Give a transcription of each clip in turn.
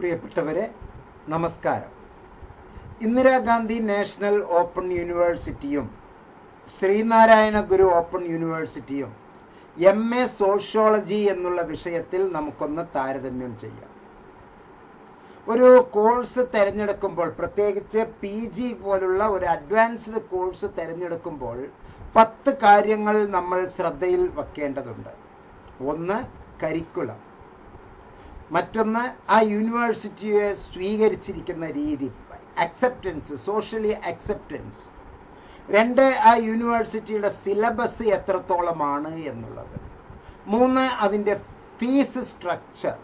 പ്രിയപ്പെട്ടവരെ നമസ്കാരം. Indira Gandhi national open യൂണിവേഴ്സിറ്റിയും ശ്രീനാരായണ ഗുരു ഓപ്പൺ യൂണിവേഴ്സിറ്റിയും എം എ സോഷ്യോളജി എന്നുള്ള വിഷയത്തിൽ നമുക്കൊന്ന് താരതമ്യം ചെയ്യാം. ഒരു കോഴ്സ് തിരഞ്ഞെടുക്കുമ്പോൾ പ്രത്യേകിച്ച് പി ജി പോലുള്ള ഒരു അഡ്വാൻസ്ഡ് കോഴ്സ് തിരഞ്ഞെടുക്കുമ്പോൾ പത്ത് കാര്യങ്ങൾ നമ്മൾ ശ്രദ്ധയിൽ വെക്കേണ്ടതുണ്ട്. ഒന്ന് കരിക്കുലം. മറ്റൊന്ന് ആ യൂണിവേഴ്സിറ്റിയെ സ്വീകരിച്ചിരിക്കുന്ന രീതി അക്സെപ്റ്റൻസ് സോഷ്യലി അക്സെപ്റ്റൻസ് രണ്ട് ആ യൂണിവേഴ്സിറ്റിയുടെ സിലബസ് എത്രത്തോളമാണ് എന്നുള്ളത്. മൂന്ന് അതിന്റെ ഫീസ് സ്ട്രക്ചർ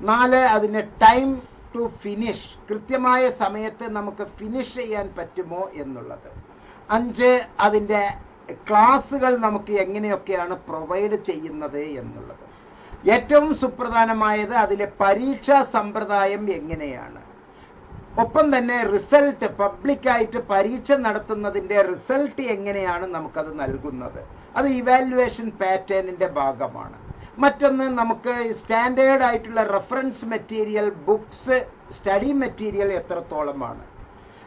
നാല് അതിന്റെ ടൈം ടു ഫിനിഷ് കൃത്യമായ സമയത്ത് നമുക്ക് ഫിനിഷ് ചെയ്യാൻ പറ്റുമോ എന്നുള്ളത്. അഞ്ച് അതിന്റെ ക്ലാസ്സുകൾ നമുക്ക് എങ്ങനെയൊക്കെയാണ് പ്രൊവൈഡ് ചെയ്യുന്നത് എന്നുള്ളത്. ഏറ്റവും സുപ്രധാനമായത് അതിലെ പരീക്ഷാ സമ്പ്രദായം എങ്ങനെയാണ്? ഒപ്പം തന്നെ റിസൾട്ട് പബ്ലിക്കായിട്ട് പരീക്ഷ നടത്തുന്നതിന്റെ റിസൾട്ട് എങ്ങനെയാണ് നമുക്കത് നൽകുന്നത്? അത് ഇവാലുവേഷൻ പാറ്റേണിന്റെ ഭാഗമാണ്. മറ്റൊന്ന് നമുക്ക് സ്റ്റാൻഡേർഡ് ആയിട്ടുള്ള reference material books study material എത്രത്തോളമാണ്?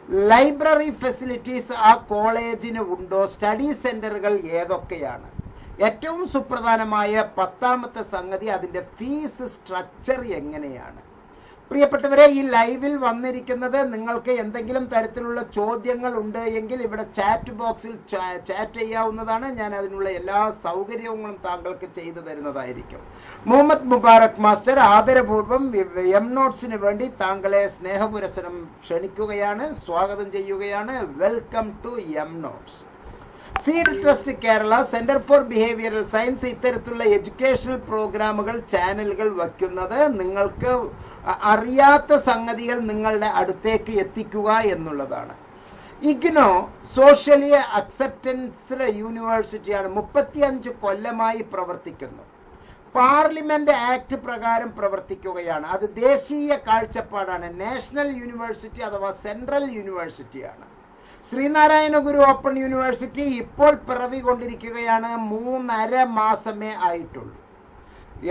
ലൈബ്രറി ഫെസിലിറ്റീസ് ആ കോളേജിന് ഉണ്ടോ? സ്റ്റഡി സെന്ററുകൾ ഏതൊക്കെയാണ്? ഏറ്റവും സുപ്രധാനമായ പത്താമത്തെ സംഗതി അതിന്റെ ഫീസ് സ്ട്രക്ചർ എങ്ങനെയാണ്? പ്രിയപ്പെട്ടവരെ ഈ ലൈവിൽ വന്നിരിക്കുന്നത് നിങ്ങൾക്ക് എന്തെങ്കിലും തരത്തിലുള്ള ചോദ്യങ്ങൾ ഉണ്ട് എങ്കിൽ ഇവിടെ ചാറ്റ് ബോക്സിൽ ചാറ്റ് ചെയ്യാവുന്നതാണ്. ഞാൻ അതിനുള്ള എല്ലാ സൗകര്യങ്ങളും താങ്കൾക്ക് ചെയ്തു തരുന്നതായിരിക്കും. മുഹമ്മദ് മുബാറക് മാസ്റ്റർ ആദരപൂർവം എം നോട്ട്സിന് വേണ്ടി താങ്കളെ സ്നേഹപുരസരം ക്ഷണിക്കുകയാണ് സ്വാഗതം ചെയ്യുകയാണ്. Welcome to M notes seed trust Kerala centre for behavioural science ഇത്തരത്തിലുള്ള എഡ്യൂക്കേഷണൽ പ്രോഗ്രാമുകൾ ചാനലുകൾ വയ്ക്കുന്നത് നിങ്ങൾക്ക് അറിയാത്ത സംഗതികൾ നിങ്ങളുടെ അടുത്തേക്ക് എത്തിക്കുക എന്നുള്ളതാണ്. ഇഗ്നോ സോഷ്യലി അക്സെപ്റ്റൻസ് യൂണിവേഴ്സിറ്റിയാണ് മുപ്പത്തിയഞ്ച് കൊല്ലമായി പ്രവർത്തിക്കുന്നു. പാർലമെന്റ് ആക്ട് പ്രകാരം പ്രവർത്തിക്കുകയാണ്. അത് ദേശീയ കാഴ്ചപ്പാടാണ്. നാഷണൽ യൂണിവേഴ്സിറ്റി അഥവാ സെൻട്രൽ യൂണിവേഴ്സിറ്റിയാണ് ശ്രീനാരായണ ഗുരു ഓപ്പൺ യൂണിവേഴ്സിറ്റി ഇപ്പോൾ പിറവി കൊണ്ടിരിക്കുകയാണ് മൂന്നര മാസമേ ആയിട്ടുള്ളൂ.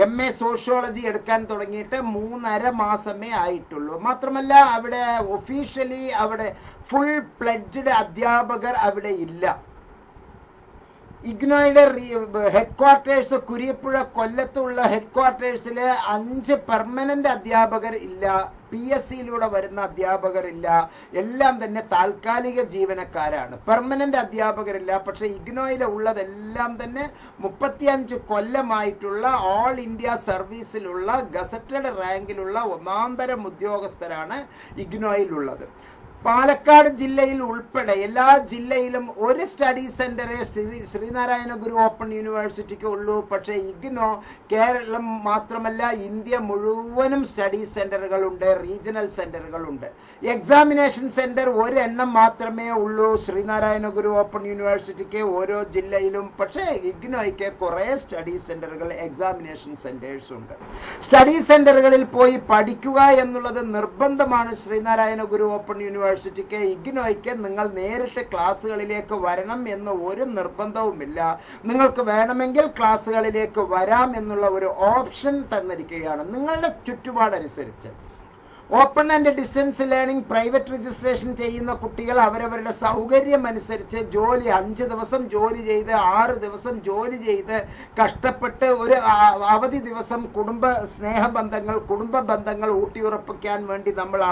എം എ സോഷ്യോളജി എടുക്കാൻ തുടങ്ങിയിട്ട് മൂന്നര മാസമേ ആയിട്ടുള്ളൂ. മാത്രമല്ല അവിടെ ഒഫീഷ്യലി അവിടെ ഫുൾ പ്ലഡ്ജഡ് അധ്യാപകർ അവിടെ ഇല്ല. ഇഗ്നോയുടെ ഹെഡ്ക്വാർട്ടേഴ്സ് കുരിയപ്പുഴ കൊല്ലത്തുള്ള ഹെഡ് ക്വാർട്ടേഴ്സിൽ അഞ്ച് പെർമനന്റ് അധ്യാപകർ ഇല്ല. പി എസ് സിയിലൂടെ വരുന്ന അധ്യാപകരില്ല എല്ലാം തന്നെ താൽക്കാലിക ജീവനക്കാരാണ്. പെർമനന്റ് അധ്യാപകരില്ല പക്ഷെ ഇഗ്നോയിൽ ഉള്ളതെല്ലാം തന്നെ മുപ്പത്തിയഞ്ച് കൊല്ലമായിട്ടുള്ള ഓൾ ഇന്ത്യ സർവീസിലുള്ള ഗസറ്റഡ് റാങ്കിലുള്ള ഒന്നാം തരം ഉദ്യോഗസ്ഥരാണ് ഇഗ്നോയിലുള്ളത്. പാലക്കാട് ജില്ലയിൽ ഉൾപ്പെടെ എല്ലാ ജില്ലയിലും ഒരു സ്റ്റഡി സെന്ററെ ശ്രീ ശ്രീനാരായണ ഗുരു ഓപ്പൺ യൂണിവേഴ്സിറ്റിക്ക് ഉള്ളൂ. പക്ഷേ ഇഗ്നോ കേരളം മാത്രമല്ല ഇന്ത്യ മുഴുവനും സ്റ്റഡി സെന്ററുകളുണ്ട് റീജിയണൽ സെന്ററുകളുണ്ട് എക്സാമിനേഷൻ സെന്റർ ഒരെണ്ണം മാത്രമേ ഉള്ളൂ ശ്രീനാരായണ ഗുരു ഓപ്പൺ യൂണിവേഴ്സിറ്റിക്ക് ഓരോ ജില്ലയിലും. പക്ഷേ ഇഗ്നോയ്ക്ക് കുറേ സ്റ്റഡി സെന്ററുകൾ എക്സാമിനേഷൻ സെന്റേഴ്സ് ഉണ്ട്. സ്റ്റഡി സെന്ററുകളിൽ പോയി പഠിക്കുക എന്നുള്ളത് നിർബന്ധമാണ് ശ്രീനാരായണ ഗുരു ഓപ്പൺ യൂണിവേഴ്സിറ്റി യൂണിവേഴ്സിറ്റിക്ക് ഇഗ്നോയ്ക്ക് നിങ്ങൾ നേരിട്ട് ക്ലാസ്സുകളിലേക്ക് വരണം എന്ന് ഒരു നിർബന്ധവുമില്ല. നിങ്ങൾക്ക് വേണമെങ്കിൽ ക്ലാസ്സുകളിലേക്ക് വരാം എന്നുള്ള ഒരു ഓപ്ഷൻ തന്നിരിക്കുകയാണ് നിങ്ങളുടെ ചുറ്റുപാടനുസരിച്ച്. Open and distance learning private registration ചെയ്യുന്ന കുട്ടികൾ അവരവരുടെ സൗകര്യം അനുസരിച്ച് ജോലി അഞ്ച് ദിവസം ജോലി ചെയ്ത് ആറ് ദിവസം ജോലി ചെയ്ത് കഷ്ടപ്പെട്ട് ഒരു അവധി ദിവസം കുടുംബ സ്നേഹബന്ധങ്ങൾ കുടുംബ ബന്ധങ്ങൾ ഊട്ടിയുറപ്പിക്കാൻ വേണ്ടി നമ്മൾ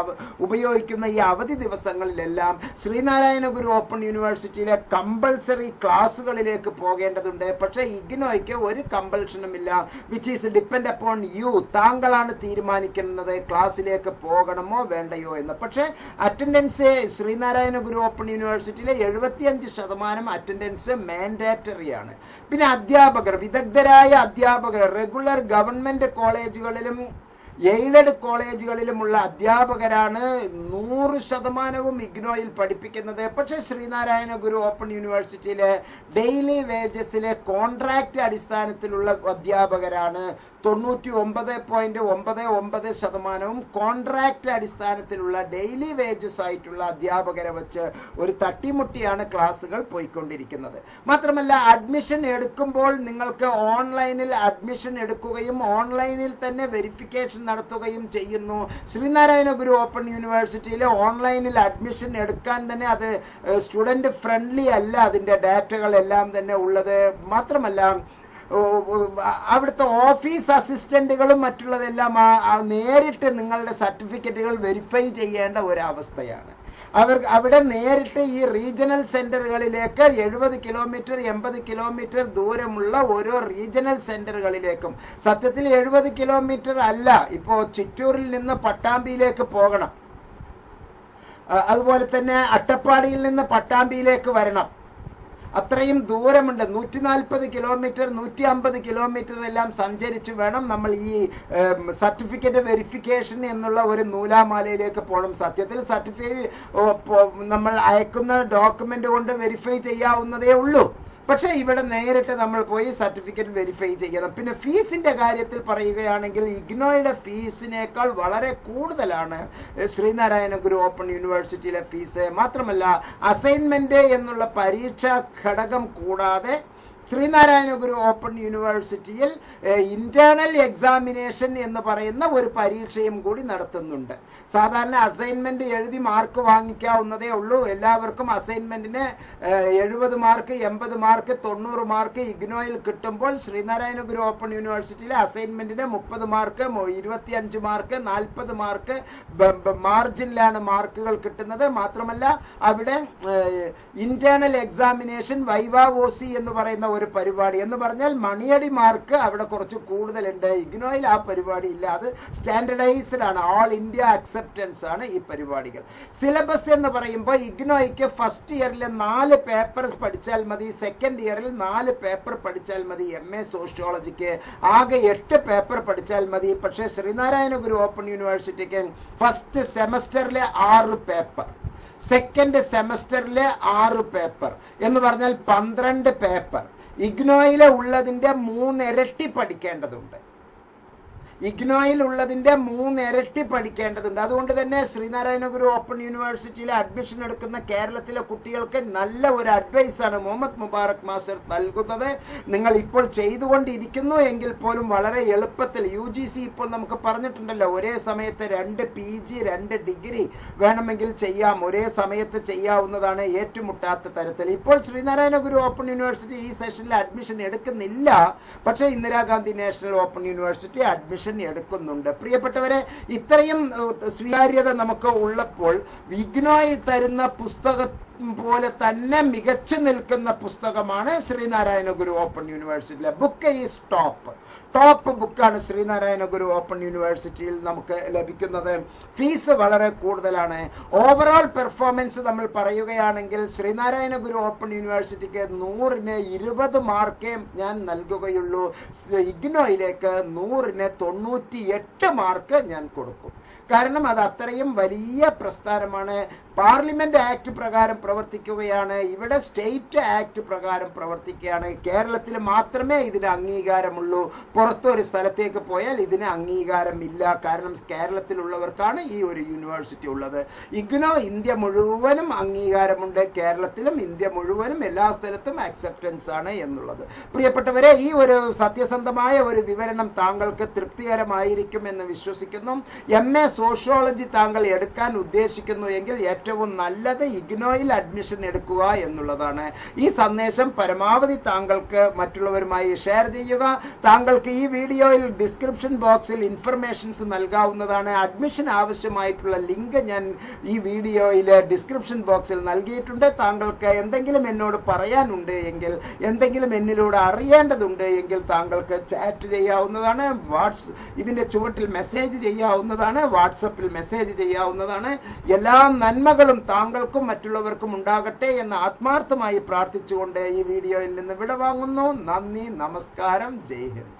ഉപയോഗിക്കുന്ന ഈ അവധി ദിവസങ്ങളിലെല്ലാം ശ്രീനാരായണ ഗുരു ഓപ്പൺ യൂണിവേഴ്സിറ്റിയിലെ കമ്പൾസറി ക്ലാസ്സുകളിലേക്ക് പോകേണ്ടതുണ്ട്. പക്ഷേ ഇഗ്നോയ്ക്ക് ഒരു കമ്പൾഷനും ഇല്ല which is depend upon you താങ്കളാണ് തീരുമാനിക്കുന്നത് ക്ലാസ്സിലേക്ക് പോകണമോ വേണ്ടയോ എന്ന്. പക്ഷേ അറ്റൻഡൻസ് ശ്രീനാരായണ ഗുരു ഓപ്പൺ യൂണിവേഴ്സിറ്റിയിലെ എഴുപത്തിയഞ്ച് ശതമാനം അറ്റൻഡൻസ് മാൻഡേറ്ററി ആണ്. പിന്നെ അധ്യാപകർ വിദഗ്ധരായ അധ്യാപകർ റെഗുലർ ഗവൺമെന്റ് കോളേജുകളിലും എയ്ഡഡ് കോളേജുകളിലുമുള്ള അധ്യാപകരാണ് നൂറ് ശതമാനവും ഇഗ്നോയിൽ പഠിപ്പിക്കുന്നത്. പക്ഷേ ശ്രീനാരായണ ഗുരു ഓപ്പൺ യൂണിവേഴ്സിറ്റിയിലെ ഡെയിലി വേജസിലെ കോൺട്രാക്റ്റ് അടിസ്ഥാനത്തിലുള്ള അധ്യാപകരാണ്. തൊണ്ണൂറ്റി ഒമ്പത് പോയിന്റ് ഒമ്പത് ഒമ്പത് ശതമാനവും കോൺട്രാക്ട് അടിസ്ഥാനത്തിലുള്ള ഡെയിലി വേജസ് ആയിട്ടുള്ള അധ്യാപകരെ വെച്ച് ഒരു തട്ടിമുട്ടിയാണ് ക്ലാസ്സുകൾ പോയിക്കൊണ്ടിരിക്കുന്നത്. മാത്രമല്ല അഡ്മിഷൻ എടുക്കുമ്പോൾ നിങ്ങൾക്ക് ഓൺലൈനിൽ അഡ്മിഷൻ എടുക്കുകയും ഓൺലൈനിൽ തന്നെ വെരിഫിക്കേഷൻ നടത്തുകയും ചെയ്യുന്നു. ശ്രീനാരായണ ഗുരു ഓപ്പൺ യൂണിവേഴ്സിറ്റിയിലെ ഓൺലൈനിൽ അഡ്മിഷൻ എടുക്കാൻ തന്നെ അത് സ്റ്റുഡന്റ് ഫ്രണ്ട്ലി അല്ല അതിന്റെ ഡാറ്റകളെല്ലാം തന്നെ ഉള്ളത്. മാത്രമല്ല അവിടുത്തെ ഓഫീസ് അസിസ്റ്റന്റുകളും മറ്റുള്ളതെല്ലാം നേരിട്ട് നിങ്ങളുടെ സർട്ടിഫിക്കറ്റുകൾ വെരിഫൈ ചെയ്യേണ്ട ഒരവസ്ഥയാണ്. അവർ അവിടെ നേരിട്ട് ഈ റീജിയണൽ സെന്ററുകളിലേക്ക് എഴുപത് കിലോമീറ്റർ എൺപത് കിലോമീറ്റർ ദൂരമുള്ള ഓരോ റീജിയണൽ സെന്ററുകളിലേക്കും സത്യത്തിൽ എഴുപത് കിലോമീറ്റർ അല്ല ഇപ്പോ ചിറ്റൂരിൽ നിന്ന് പട്ടാമ്പിയിലേക്ക് പോകണം. അതുപോലെ തന്നെ അട്ടപ്പാടിയിൽ നിന്ന് പട്ടാമ്പിയിലേക്ക് വരണം. അത്രയും ദൂരമുണ്ട്. നൂറ്റി നാൽപ്പത് കിലോമീറ്റർ നൂറ്റി അമ്പത് കിലോമീറ്റർ എല്ലാം സഞ്ചരിച്ചു വേണം നമ്മൾ ഈ സർട്ടിഫിക്കറ്റ് വെരിഫിക്കേഷൻ എന്നുള്ള ഒരു നൂലാമാലയിലേക്ക് പോകണം. സത്യത്തിൽ സർട്ടിഫിക്കറ്റ് നമ്മൾ അയക്കുന്ന ഡോക്യുമെന്റ് കൊണ്ട് വെരിഫൈ ചെയ്യാവുന്നതേ ഉള്ളൂ. പക്ഷേ ഇവിടെ നേരിട്ട് നമ്മൾ പോയി സർട്ടിഫിക്കറ്റ് വെരിഫൈ ചെയ്യണം. പിന്നെ ഫീസിന്റെ കാര്യത്തിൽ പറയുകയാണെങ്കിൽ ഇഗ്നോയുടെ ഫീസിനേക്കാൾ വളരെ കൂടുതലാണ് ശ്രീനാരായണ ഗുരു ഓപ്പൺ യൂണിവേഴ്സിറ്റിയിലെ ഫീസ്. മാത്രമല്ല അസൈൻമെന്റ് എന്നുള്ള പരീക്ഷാ ഘടകം കൂടാതെ ശ്രീനാരായണ ഗുരു ഓപ്പൺ യൂണിവേഴ്സിറ്റിയിൽ ഇന്റേണൽ എക്സാമിനേഷൻ എന്ന് പറയുന്ന ഒരു പരീക്ഷയും കൂടി നടത്തുന്നുണ്ട്. സാധാരണ അസൈൻമെന്റ് എഴുതി മാർക്ക് വാങ്ങിക്കാവുന്നതേ ഉള്ളൂ. എല്ലാവർക്കും അസൈൻമെന്റിന് എഴുപത് മാർക്ക് എൺപത് മാർക്ക് തൊണ്ണൂറ് മാർക്ക് ഇഗ്നോയിൽ കിട്ടുമ്പോൾ ശ്രീനാരായണ ഗുരു ഓപ്പൺ യൂണിവേഴ്സിറ്റിയിലെ അസൈൻമെന്റിന് മുപ്പത് മാർക്ക് ഇരുപത്തിയഞ്ച് മാർക്ക് നാൽപ്പത് മാർക്ക് മാർജിനിലാണ് മാർക്കുകൾ കിട്ടുന്നത്. മാത്രമല്ല അവിടെ ഇന്റേണൽ എക്സാമിനേഷൻ വൈവാവോസി എന്ന് പറയുന്ന ഒരു പരിപാടി എന്ന് പറഞ്ഞാൽ മണിയടിമാർക്ക് അവിടെ കുറച്ച് കൂടുതലുണ്ട്. ഇഗ്നോയിൽ ആ പരിപാടി ഇല്ല. അത് സ്റ്റാൻഡർഡൈസ്ഡ് ആണ്. ഓൾ ഇന്ത്യ അക്സെപ്റ്റൻസ് ആണ് ഈ പരിപാടികൾ. സിലബസ് എന്ന് പറയുമ്പോൾ ഇഗ്നോയ്ക്ക് ഫസ്റ്റ് ഇയറിൽ നാല് പേപ്പർ പഠിച്ചാൽ മതി. സെക്കൻഡ് ഇയറിൽ നാല് പേപ്പർ പഠിച്ചാൽ മതി. എം എ സോഷ്യോളജിക്ക് ആകെ എട്ട് പേപ്പർ പഠിച്ചാൽ മതി. പക്ഷേ ശ്രീനാരായണ ഗുരു ഓപ്പൺ യൂണിവേഴ്സിറ്റിക്ക് ഫസ്റ്റ് സെമസ്റ്ററിലെ ആറ് പേപ്പർ സെക്കൻഡ് സെമസ്റ്ററിലെ ആറ് പേപ്പർ എന്ന് പറഞ്ഞാൽ പന്ത്രണ്ട് പേപ്പർ ഇഗ്നോയിലെ ഉള്ളതിന്റെ മൂന്നിരട്ടി പഠിക്കേണ്ടതുണ്ട്. ഇഗ്നോയിൽ ഉള്ളതിന്റെ മൂന്നിരട്ടി പഠിക്കേണ്ടതുണ്ട്. അതുകൊണ്ട് തന്നെ ശ്രീനാരായണ ഗുരു ഓപ്പൺ യൂണിവേഴ്സിറ്റിയിൽ അഡ്മിഷൻ എടുക്കുന്ന കേരളത്തിലെ കുട്ടികൾക്ക് നല്ല ഒരു അഡ്വൈസാണ് മുഹമ്മദ് മുബാറക് മാസ്റ്റർ നൽകുന്നത്. നിങ്ങൾ ഇപ്പോൾ ചെയ്തുകൊണ്ടിരിക്കുന്നു എങ്കിൽ പോലും വളരെ എളുപ്പത്തിൽ യു ജി സി ഇപ്പോൾ നമുക്ക് പറഞ്ഞിട്ടുണ്ടല്ലോ ഒരേ സമയത്ത് രണ്ട് പി ജി രണ്ട് ഡിഗ്രി വേണമെങ്കിൽ ചെയ്യാം. ഒരേ സമയത്ത് ചെയ്യാവുന്നതാണ് ഏറ്റുമുട്ടാത്ത തരത്തിൽ. ഇപ്പോൾ ശ്രീനാരായണ ഗുരു ഓപ്പൺ യൂണിവേഴ്സിറ്റി ഈ സെഷനിൽ അഡ്മിഷൻ എടുക്കുന്നില്ല. പക്ഷേ Indira Gandhi national open university admission എടുക്കുന്നുണ്ട്. പ്രിയപ്പെട്ടവരെ ഇത്രയും സ്വീകാര്യത നമുക്ക് ഉള്ളപ്പോൾ വിഘ്നോയി തരുന്ന പുസ്തകം പോലെ തന്നെ മികച്ചു നിൽക്കുന്ന പുസ്തകമാണ് ശ്രീനാരായണ ഗുരു ഓപ്പൺ യൂണിവേഴ്സിറ്റിയിലെ. ബുക്ക് ഈസ് ടോപ്പ് ടോപ്പ് ബുക്കാണ് ശ്രീനാരായണ ഗുരു ഓപ്പൺ യൂണിവേഴ്സിറ്റിയിൽ നമുക്ക് ലഭിക്കുന്നത്. ഫീസ് വളരെ കൂടുതലാണ്. ഓവറോൾ പെർഫോമൻസ് നമ്മൾ പറയുകയാണെങ്കിൽ ശ്രീനാരായണ ഗുരു ഓപ്പൺ യൂണിവേഴ്സിറ്റിക്ക് നൂറിന് ഇരുപത് മാർക്കേ ഞാൻ നൽകുകയുള്ളൂ. ഇഗ്നോയിലേക്ക് നൂറിന് തൊണ്ണൂറ്റി മാർക്ക് ഞാൻ കൊടുക്കും. കാരണം അത് അത്രയും വലിയ പ്രസ്ഥാനമാണ്. പാർലമെന്റ് ആക്ട് പ്രകാരം പ്രവർത്തിക്കുകയാണ്. ഇവിടെ സ്റ്റേറ്റ് ആക്ട് പ്രകാരം പ്രവർത്തിക്കുകയാണ്. കേരളത്തിൽ മാത്രമേ ഇതിന് അംഗീകാരമുള്ളൂ. പുറത്തൊരു സ്ഥലത്തേക്ക് പോയാൽ ഇതിന് അംഗീകാരമില്ല. കാരണം കേരളത്തിലുള്ളവർക്കാണ് ഈ ഒരു യൂണിവേഴ്സിറ്റി ഉള്ളത്. ഇഗ്നോ ഇന്ത്യ മുഴുവനും അംഗീകാരമുണ്ട്. കേരളത്തിലും ഇന്ത്യ മുഴുവനും എല്ലാ സ്ഥലത്തും അക്സെപ്റ്റൻസ് ആണ് എന്നുള്ളത്. പ്രിയപ്പെട്ടവരെ ഈ ഒരു സത്യസന്ധമായ ഒരു വിവരണം താങ്കൾക്ക് തൃപ്തികരമായിരിക്കും എന്ന് വിശ്വസിക്കുന്നു. എം എ സോഷ്യോളജി താങ്കൾ എടുക്കാൻ ഉദ്ദേശിക്കുന്നു എങ്കിൽ ഏറ്റവും നല്ലത് ഇഗ്നോയിൽ അഡ്മിഷൻ എടുക്കുക എന്നുള്ളതാണ്. ഈ സന്ദേശം പരമാവധി താങ്കൾക്ക് മറ്റുള്ളവരുമായി ഷെയർ ചെയ്യുക. താങ്കൾക്ക് ഈ വീഡിയോയിൽ ഡിസ്ക്രിപ്ഷൻ ബോക്സിൽ ഇൻഫർമേഷൻസ് നൽകാവുന്നതാണ്. അഡ്മിഷൻ ആവശ്യമായിട്ടുള്ള ലിങ്ക് ഞാൻ ഈ വീഡിയോയിൽ ഡിസ്ക്രിപ്ഷൻ ബോക്സിൽ നൽകിയിട്ടുണ്ട്. താങ്കൾക്ക് എന്തെങ്കിലും എന്നോട് പറയാനുണ്ട് എങ്കിൽ എന്തെങ്കിലും എന്നിലൂടെ അറിയേണ്ടതുണ്ട് എങ്കിൽ താങ്കൾക്ക് ചാറ്റ് ചെയ്യാവുന്നതാണ്. വാട്സ് ഇതിന്റെ ചുവട്ടിൽ മെസ്സേജ് ചെയ്യാവുന്നതാണ്. വാട്സപ്പിൽ മെസ്സേജ് ചെയ്യാവുന്നതാണ്. എല്ലാ നന്മകളും താങ്കൾക്കും മറ്റുള്ളവർക്കും ഉണ്ടാകട്ടെ എന്ന് ആത്മാർത്ഥമായി പ്രാർത്ഥിച്ചുകൊണ്ട് ഈ വീഡിയോയിൽ നിന്ന് വിടവാങ്ങുന്നു. നന്ദി നമസ്കാരം. ജയ് ഹിന്ദ്.